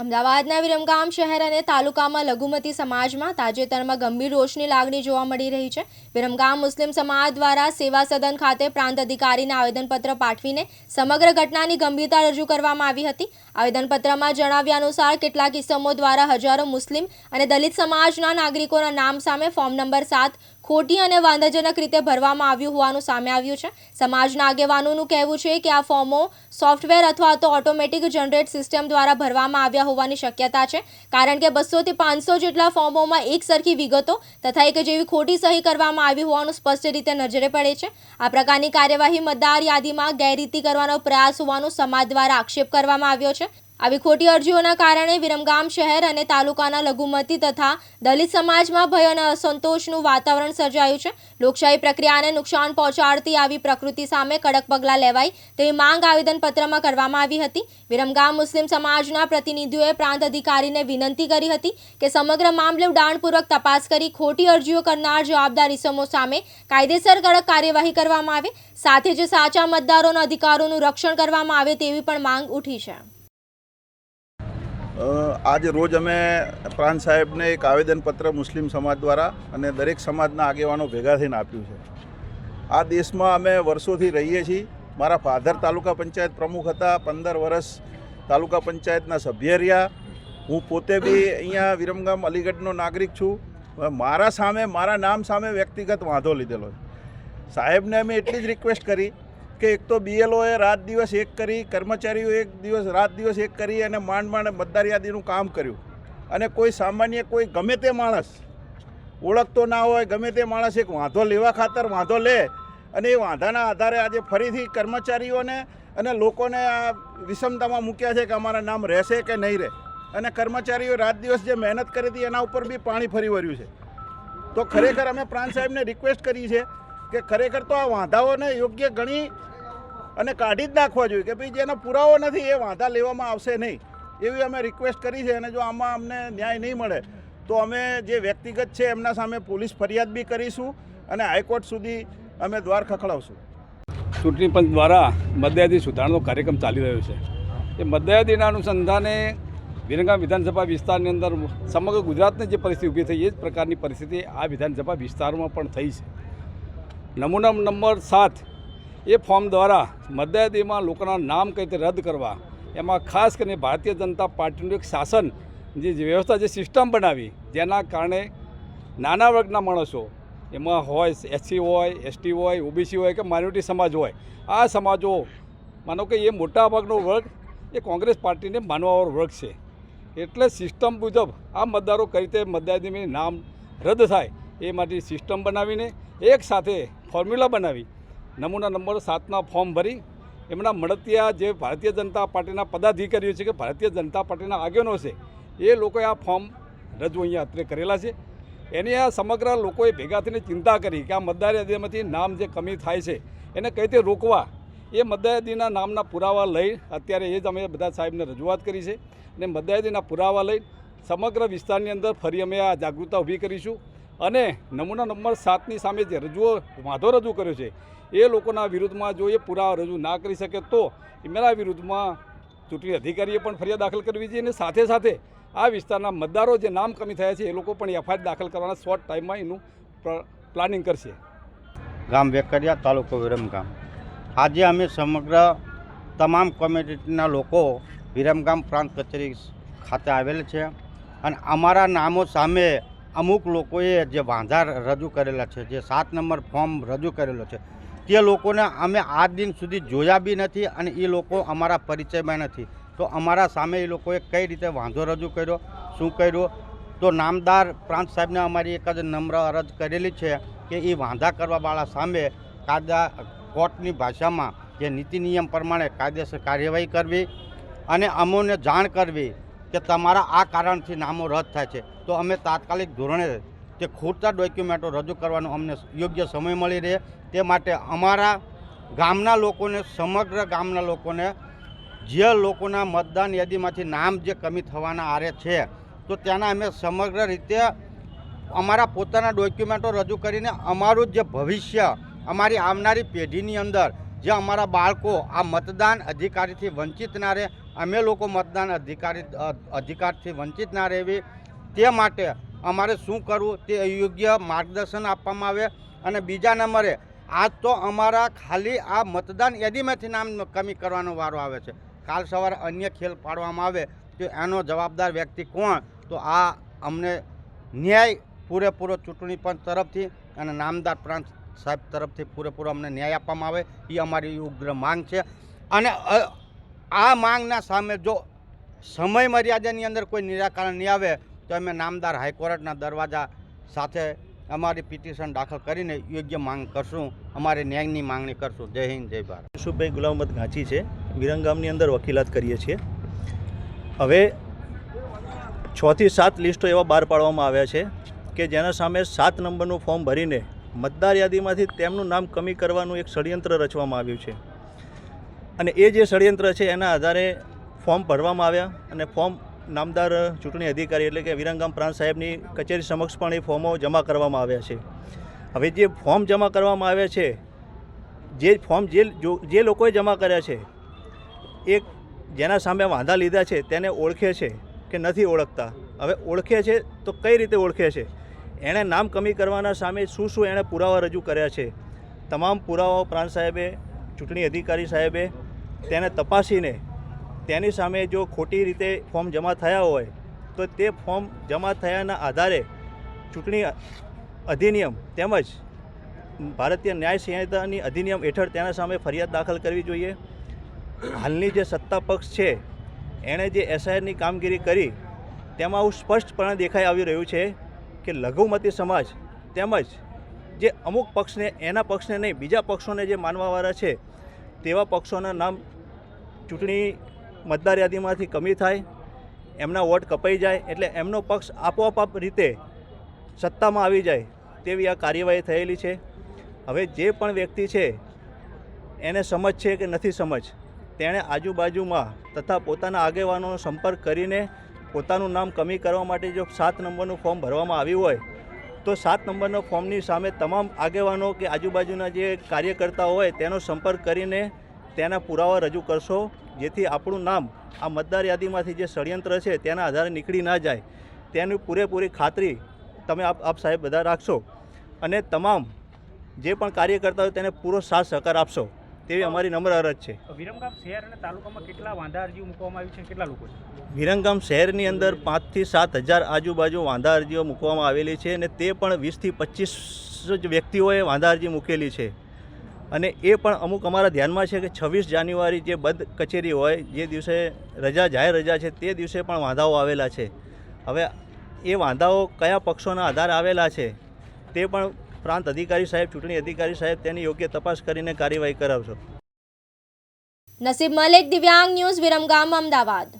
અમદાવાદના વિરમગામ શહેર અને તાલુકામાં લઘુમતી સમાજમાં તાજેતરમાં ગંભીર રોષની લાગણી જોવા મળી રહી છે. વિરમગામ મુસ્લિમ સમાજ દ્વારા સેવા સદન ખાતે પ્રાંત અધિકારીને આવેદનપત્ર પાઠવીને સમગ્ર ઘટનાની ગંભીરતા રજૂ કરવામાં આવી હતી. આવેદનપત્રમાં જણાવ્યા અનુસાર કેટલાક ઇસમો દ્વારા હજારો મુસ્લિમ અને દલિત સમાજના નાગરિકોના નામ સામે ફોર્મ નંબર સાત ખોટી અને વાંધાજનક રીતે ભરવામાં આવ્યું હોવાનું સામે આવ્યું છે. સમાજના આગેવાનોનું કહેવું છે કે આ ફોર્મો સોફ્ટવેર અથવા તો ઓટોમેટિક જનરેટ સિસ્ટમ દ્વારા ભરવામાં આવ્યા હોવાની શક્યતા છે. કારણ કે બસોથી પાંચસો જેટલા ફોર્મોમાં એક સરખી વિગતો તથા એક જેવી ખોટી સહી કરવામાં આવી હોવાનું સ્પષ્ટ રીતે નજરે પડે છે. આ પ્રકારની કાર્યવાહી મતદાર યાદીમાં ગેરરીતિ કરવાનો પ્રયાસ હોવાનો સમાજ દ્વારા આક્ષેપ કરવામાં આવ્યો છે. આવી ખોટી અરજીઓના કારણે વિરમગામ શહેર અને તાલુકાના લઘુમતી તથા દલિત સમાજમાં ભય અને અસંતોષનું વાતાવરણ સર્જાયું છે. લોકશાહી પ્રક્રિયાને નુકસાન પહોંચાડતી આવી પ્રકૃતિ સામે કડક પગલાં લેવાય તેવી માંગ આવેદનપત્રમાં કરવામાં આવી હતી. વિરમગામ મુસ્લિમ સમાજના પ્રતિનિધિઓએ પ્રાંત અધિકારીને વિનંતી કરી હતી કે સમગ્ર મામલે ઉડાણપૂર્વક તપાસ કરી ખોટી અરજીઓ કરનાર જવાબદાર ઇસમો સામે કાયદેસર કડક કાર્યવાહી કરવામાં આવે, સાથે જ સાચા મતદારોના અધિકારોનું રક્ષણ કરવામાં આવે તેવી પણ માંગ ઉઠી છે. આજ રોજ અમે પ્રાંત સાહેબને એક આવેદનપત્ર મુસ્લિમ સમાજ દ્વારા અને દરેક સમાજના આગેવાનો ભેગા થઈને આપ્યું છે. આ દેશમાં અમે વર્ષોથી રહીએ છીએ. મારા ફાધર તાલુકા પંચાયત પ્રમુખ હતા, પંદર વર્ષ તાલુકા પંચાયતના સભ્ય રહ્યા. હું પોતે બી અહીંયા વિરમગામ અલીગઢનો નાગરિક છું. મારા સામે, મારા નામ સામે વ્યક્તિગત વાંધો લીધેલો છે. સાહેબને અમે એટલી જ રિક્વેસ્ટ કરી કે એક તો બીએલઓએ રાત દિવસ એક કરી, કર્મચારીઓ એક દિવસ રાત દિવસ એક કરી અને માંડ માંડ મતદાર યાદીનું કામ કર્યું. અને કોઈ સામાન્ય કોઈ ગમે તે માણસ, ઓળખતો ના હોય, ગમે તે માણસ એક વાંધો લેવા ખાતર વાંધો લે અને એ વાંધાના આધારે આજે ફરીથી કર્મચારીઓને અને લોકોને આ વિષમતામાં મૂક્યા છે કે અમારા નામ રહેશે કે નહીં રહે. અને કર્મચારીઓ રાત દિવસ જે મહેનત કરી હતી એના ઉપર બી પાણી ફરી વળ્યું છે. તો ખરેખર અમે પ્રાંત સાહેબને રિક્વેસ્ટ કરી છે કે ખરેખર તો આ વાંધાઓને યોગ્ય ગણી અને કાઢી જ નાખવા જોઈએ કે ભાઈ જેનો પુરાવો નથી, એ વાંધા લેવામાં આવશે નહીં. એવી અમે રિક્વેસ્ટ કરી છે અને જો આમાં અમને ન્યાય નહીં મળે, તો અમે જે વ્યક્તિગત છે એમના સામે પોલીસ ફરિયાદ બી કરીશું અને હાઈકોર્ટ સુધી અમે દ્વાર ખખડાવશું. ચૂંટણી પંચ દ્વારા મતદાયાદી સુધારણનો કાર્યક્રમ ચાલી રહ્યો છે. એ મતદાયાદીના અનુસંધાને વિરંગામ વિધાનસભા વિસ્તારની અંદર સમગ્ર ગુજરાતની જે પરિસ્થિતિ ઊભી થઈ, એ જ પ્રકારની પરિસ્થિતિ આ વિધાનસભા વિસ્તારમાં પણ થઈ છે. નમૂના નંબર સાત એ ફોર્મ દ્વારા મતદાયાદીમાં લોકોના નામ કઈ રીતે રદ કરવા, એમાં ખાસ કરીને ભારતીય જનતા પાર્ટીનું એક શાસન, જે વ્યવસ્થા, જે સિસ્ટમ બનાવી, જેના કારણે નાના વર્ગના માણસો, એમાં હોય એસસી હોય, એસટી હોય, ઓબીસી હોય કે માઇનોરિટી સમાજ હોય, આ સમાજો, માનો કે એ મોટા ભાગનો વર્ગ, એ કોંગ્રેસ પાર્ટીને માનવાવાળો વર્ગ છે. એટલે સિસ્ટમ મુજબ આ મતદારો કઈ રીતે મતદારની નામ રદ થાય, એ માટે સિસ્ટમ બનાવીને એક સાથે ફોર્મ્યુલા બનાવી નમૂના નંબર સાતના ફોર્મ ભરી એમના મળતિયા જે ભારતીય જનતા પાર્ટીના પદાધિકારીઓ છે કે ભારતીય જનતા પાર્ટીના આગેવાનો છે, એ લોકોએ આ ફોર્મ રજૂ અહીંયા અત્રે કરેલા છે. એની આ સમગ્ર લોકોએ ભેગા થઈને ચિંતા કરી કે આ મતદાર યાદીમાંથી નામ જે કમી થાય છે, એને કઈ રીતે રોકવા? એ મતદાયદીના નામના પુરાવા લઈ અત્યારે એ જ અમે બધા સાહેબને રજૂઆત કરી છે. અને મતદાયદીના પુરાવા લઈ સમગ્ર વિસ્તારની અંદર ફરી અમે આ જાગૃતતા ઊભી કરીશું. અને નમૂના નંબર સાતની સામે જે રજૂઓ, વાંધો રજૂ કર્યો છે, એ લોકોના વિરુદ્ધમાં જો એ પુરાવા રજૂ ના કરી શકે તો એમના વિરુદ્ધમાં ચૂંટણી અધિકારીએ પણ ફરિયાદ દાખલ કરવી જોઈએ અને સાથે સાથે આ વિસ્તારના મતદારો જે નામ કમી થયા છે, એ લોકો પણ એફઆઈઆર દાખલ કરવાના શોર્ટ ટાઈમમાં એનું પ્લાનિંગ કરશે. ગામ વેકરિયા, તાલુકો વિરમગામ આજે અમે સમગ્ર તમામ કોમ્યુનિટીના લોકો વિરમગામ પ્રાંત કચેરી ખાતે આવેલ છે અને અમારા નામો સામે અમુક લોકોએ જે વાંધા રજૂ કરેલા છે, જે સાત નંબર ફોર્મ રજૂ કરેલો છે, તે લોકોને અમે આ દિન સુધી જોયા બી નથી અને એ લોકો અમારા પરિચયમાં નથી. તો અમારા સામે એ લોકોએ કઈ રીતે વાંધો રજૂ કર્યો, શું કર્યું? તો નામદાર પ્રાંત સાહેબને અમારી એક જ નમ્ર અરજ કરેલી છે કે એ વાંધા કરવાવાળા સામે કાયદા, કોર્ટની ભાષામાં જે નીતિ નિયમ પ્રમાણે કાયદેસર કાર્યવાહી કરવી અને અમોને જાણ કરવી કે તમારા આ કારણથી નામો રદ થાય છે. તો અમે તાત્કાલિક ધોરણે તે ખોટા ડોક્યુમેન્ટો રજૂ કરવાનો અમને યોગ્ય સમય મળી રહે. તે માટે અમારા ગામના લોકોને, સમગ્ર ગામના લોકોને, જે લોકોના મતદાન યાદીમાંથી નામ જે કમી થવાના આરે છે, તો ત્યાંના અમે સમગ્ર રીતે અમારા પોતાના ડોક્યુમેન્ટો રજૂ કરીને અમારું જે ભવિષ્ય, અમારી આવનારી પેઢીની અંદર, જે અમારા બાળકો આ મતદાન અધિકારીથી વંચિત ના રહે અમે લોકો મતદાન અધિકારી અધિકારથી વંચિત ના રહેવી. તે માટે અમારે શું કરવું તે યોગ્ય માર્ગદર્શન આપવામાં આવે. અને બીજા નંબરે, આજ તો અમારા ખાલી આ મતદાન યાદીમાંથી નામ કમી કરવાનો વારો આવે છે. કાલ સવારે અન્ય ખેલ પાડવામાં આવે તો એનો જવાબદાર વ્યક્તિ કોણ? તો આ અમને ન્યાય, પૂરેપૂરો ચૂંટણી પંચ તરફથી અને નામદાર પ્રાંત સાહેબ તરફથી પૂરેપૂરો અમને ન્યાય આપવામાં આવે. એ અમારી ઉગ્ર માંગ છે. અને આ માંગના સામે જો સમય મર્યાદાની અંદર કોઈ નિરાકરણ નહીં આવે, તો અમે નામદાર હાઈકોર્ટના દરવાજા સાથે અમારી પિટિશન દાખલ કરીને યોગ્ય માંગ કરશું. અમારે ન્યાયની માંગણી કરશું. જય હિન્દ, જય ભારત. યુસુફભાઈ ગુલામત ગાંચી છે. વિરંગામની અંદર વકીલાત કરીએ છીએ. હવે છથી સાત લિસ્ટો એવા બહાર પાડવામાં આવ્યા છે કે જેના સામે સાત નંબરનું ફોર્મ ભરીને મતદાર યાદીમાંથી તેમનું નામ કમી કરવાનું એક ષડયંત્ર રચવામાં આવ્યું છે. અને એ જે ષડયંત્ર છે, એના આધારે ફોર્મ ભરવામાં આવ્યા અને ફોર્મ નામદાર ચૂંટણી અધિકારી એટલે કે વિરંગામ પ્રાંત સાહેબની કચેરી સમક્ષ પણ એ ફોર્મો જમા કરવામાં આવ્યા છે. હવે જે ફોર્મ જમા કરવામાં આવ્યા છે, જે ફોર્મ જે જે લોકોએ જમા કર્યા છે એક જેના સામે વાંધા લીધા છે, તેને ઓળખે છે કે નથી ઓળખતા? હવે ઓળખે છે તો કઈ રીતે ઓળખે છે? એણે નામ કમી કરવાના સામે શું શું એણે પુરાવા રજૂ કર્યા છે? તમામ પુરાવાઓ પ્રાંત સાહેબે, ચૂંટણી અધિકારી સાહેબે તેને તપાસીને તેની સામે જો ખોટી રીતે ફોર્મ જમા થયા હોય, તો તે ફોર્મ જમા થયાના આધારે ચૂંટણી અધિનિયમ તેમજ ભારતીય ન્યાય સંહિતાની અધિનિયમ હેઠળ તેના સામે ફરિયાદ દાખલ કરવી જોઈએ. હાલની જે સત્તા પક્ષ છે, એણે જે એસઆઈઆરની કામગીરી કરી, તેમાં આવું સ્પષ્ટપણે દેખાઈ આવી રહ્યું છે કે લઘુમતી સમાજ તેમજ જે અમુક પક્ષને, એના પક્ષને નહીં, બીજા પક્ષોને જે માનવાવાળા છે તેવા પક્ષોના નામ ચૂંટણી મતદાર યાદીમાંથી કમી થાય, એમના વોટ કપાઈ જાય, એટલે એમનો પક્ષ આપોઆપ રીતે સત્તામાં આવી જાય તેવી આ કાર્યવાહી થયેલી છે. હવે જે પણ વ્યક્તિ છે, એને સમજ છે કે નથી સમજ, તેણે આજુબાજુમાં તથા પોતાના આગેવાનોનો સંપર્ક કરીને પોતાનું નામ કમી કરવા માટે જો સાત નંબરનું ફોર્મ ભરવામાં આવ્યું હોય તો સાત નંબરના ફોર્મની સામે તમામ આગેવાનો કે આજુબાજુના જે કાર્યકર્તાઓ હોય તેનો સંપર્ક કરીને તેના પુરાવા રજૂ કરશો, જેથી આપણું નામ આ મતદાર યાદીમાંથી જે ષડયંત્ર છે તેના આધારે નીકળી ના જાય. તેની પૂરેપૂરી ખાતરી તમે આપ આપ સાહેબ બધા રાખશો અને તમામ જે પણ કાર્યકર્તા હોય તેને પૂરો સાથ સહકાર આપશો. તેવી અમારી નમ્ર અરજ છે. વિરમગામ શહેર અને તાલુકામાં કેટલા વાંધા અરજીઓ મૂકવામાં આવી છે? કેટલા લોકો વિરમગામ શહેરની અંદર પાંચથી સાત હજાર આજુબાજુ વાંધા અરજીઓ મૂકવામાં આવેલી છે અને તે પણ વીસથી પચીસ જ વ્યક્તિઓએ વાંધા અરજી મૂકેલી છે. અને એ પણ અમુક અમારા ધ્યાનમાં છે કે છવ્વીસ જાન્યુઆરી જે બંધ કચેરી હોય જે દિવસે રજા જાહેર રજા છે તે દિવસે પણ વાંધાઓ આવેલા છે. હવે એ વાંધાઓ કયા પક્ષોના આધારે આવેલા છે તે પણ પ્રાંત અધિકારી સાહેબ, ચૂંટણી અધિકારી સાહેબ તેની યોગ્ય તપાસ કરીને કાર્યવાહી કરાવશો. નસીબ મલેક, દિવ્યાંગ ન્યૂઝ વિરમગામ, અમદાવાદ.